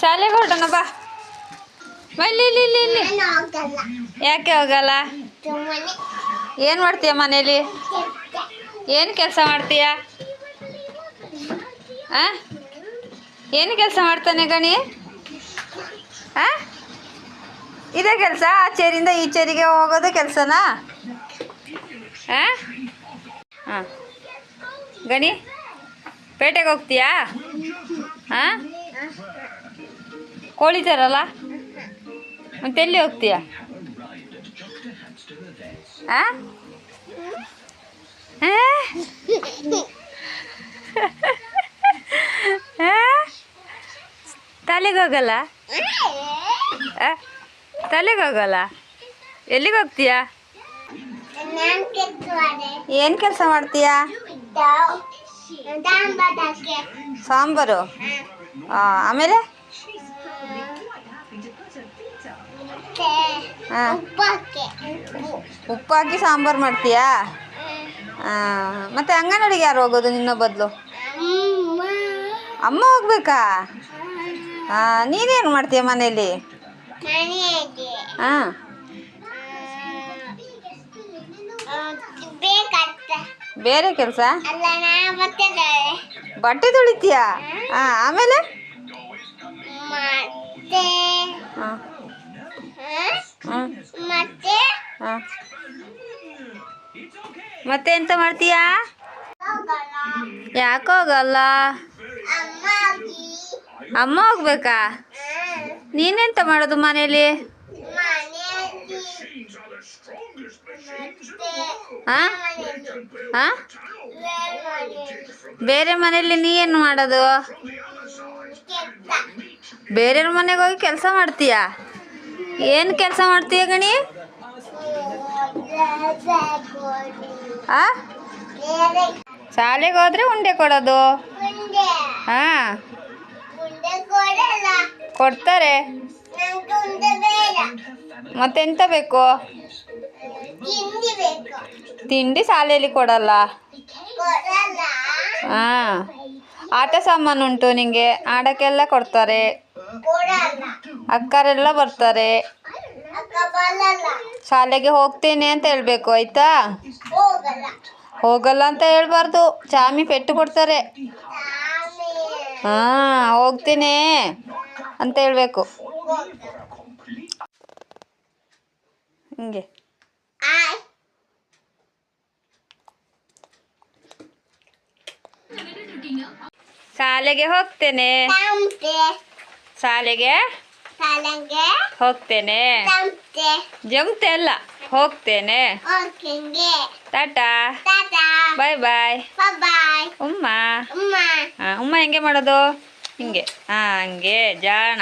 ಶಾಲೆಗೆ ಹೊರಡೋಣ ಬಾ. ಇಲ್ಲಿ ಇಲ್ಲಿ ಇಲ್ಲಿ ಯಾಕೆ ಹೋಗಲ್ಲ? ಏನ್ ಮಾಡ್ತೀಯ ಮನೇಲಿ? ಏನು ಕೆಲಸ ಮಾಡ್ತೀಯ? ಆ? ಏನು ಕೆಲಸ ಮಾಡ್ತಾನೆ ಗಣಿ? ಆ? ಇದೇ ಕೆಲಸ ಆ ಚೇರಿಂದ ಈ ಚೇರಿಗೆ ಹೋಗೋದು ಕೆಲಸನಾ? ಹಾಂ ಗಣಿ ಪೇಟೆಗೆ ಹೋಗ್ತೀಯಾ? ಹಾಂ ಕೋಳಿ ತರಲ್ಲ ಮತ್ತೆ ಎಲ್ಲಿ ಹೋಗ್ತೀಯ? ತಲೆಗೋಗಲ್ಲ ತಲೆಗೋಗಲ್ಲ ಎಲ್ಲಿಗೆ ಹೋಗ್ತೀಯಾ? ಏನು ಕೆಲಸ ಮಾಡ್ತೀಯಾ? ಸಾಂಬಾರು. ಆಮೇಲೆ? ಮತ್ತೆ ಆ, ಉಪ್ಪಕ್ಕೆ ಉಪ್ಪು ಹಾಕಿ ಸಾಂಬಾರು ಮಾಡ್ತೀಯಾ? ಮತ್ತೆ ಅಂಗನವಾಡಿಗೆ ಯಾರು ಹೋಗೋದು ನಿನ್ನ ಬದಲು? ಅಮ್ಮ. ಹೋಗ್ಬೇಕಾ? ನೀನೇನು ಮಾಡ್ತೀಯ ಮನೇಲಿ? ಮನೆಯಲ್ಲಿ. ಹಾಂ. ಬೇರೆ ಕೆಲಸ? ಬಟ್ಟೆ ತೊಳಿತೀಯಾ? ಹಾಂ. ಆಮೇಲೆ? ಮತ್ತೆ ಎಂತ ಮಾಡ್ತೀಯಾ? ಯಾಕೆ ಹೋಗಲ್ಲ. ಅಮ್ಮ ಹೋಗ್ಬೇಕಾ? ನೀನೆಂತ ಮಾಡೋದು ಮನೇಲಿ? ಬೇರೆ ಮನೆಯಲ್ಲಿ ನೀ ಏನು ಮಾಡೋದು? ಬೇರೆಯವ್ರ ಬೇರೆ ಮನೆಗೆ ಹೋಗಿ ಕೆಲಸ ಮಾಡ್ತೀಯಾ? ಏನು ಕೆಲಸ ಮಾಡ್ತೀಯ ಗಣಿ? ಆ? ಶಾಲೆಗೆ ಹೋದ್ರೆ ಉಂಡೆ ಕೊಡೋದು? ಹಾ. ಕೊಡ್ತಾರೆ. ಮತ್ತೆಂತ ಬೇಕು? ತಿಂಡಿ ಶಾಲೆಯಲ್ಲಿ ಕೊಡಲ್ಲ. ಹಾಂ. ಆಟ ಸಾಮಾನು ಉಂಟು ನಿಂಗೆ? ಆಡೋಕ್ಕೆಲ್ಲ ಕೊಡ್ತಾರೆ. ಅಕ್ಕರೆಲ್ಲ ಬರ್ತಾರೆ. ಶಾಲೆಗೆ ಹೋಗ್ತೇನೆ ಅಂತ ಹೇಳ್ಬೇಕು ಆಯ್ತಾ? ಹೋಗಲ್ಲ ಅಂತ ಹೇಳ್ಬಾರ್ದು. ಚಾಮಿ ಪೆಟ್ಟು ಕೊಡ್ತಾರೆ. ಹಾ ಹೋಗ್ತೀನಿ ಅಂತ ಹೇಳ್ಬೇಕು. ಹಿಂಗೆ. ಶಾಲೆಗೆ ಹೋಗ್ತೇನೆ. ಶಾಲೆಗೆ? ಹೋಗ್ತೇನೆ. ಜಂಪ್ತೆ ಅಲ್ಲ. ಹೋಗ್ತೇನೆ. ಟಾಟಾ. ಬಾಯ್ ಬಾಯ್. ಬಾಯ್ ಉಮ್ಮ. ಉಮ್ಮ ಹೆಂಗೆ ಮಾಡೋದು? ಹಿಂಗೆ. ಹಾಂ ಹಂಗೆ. ಜಾಣ.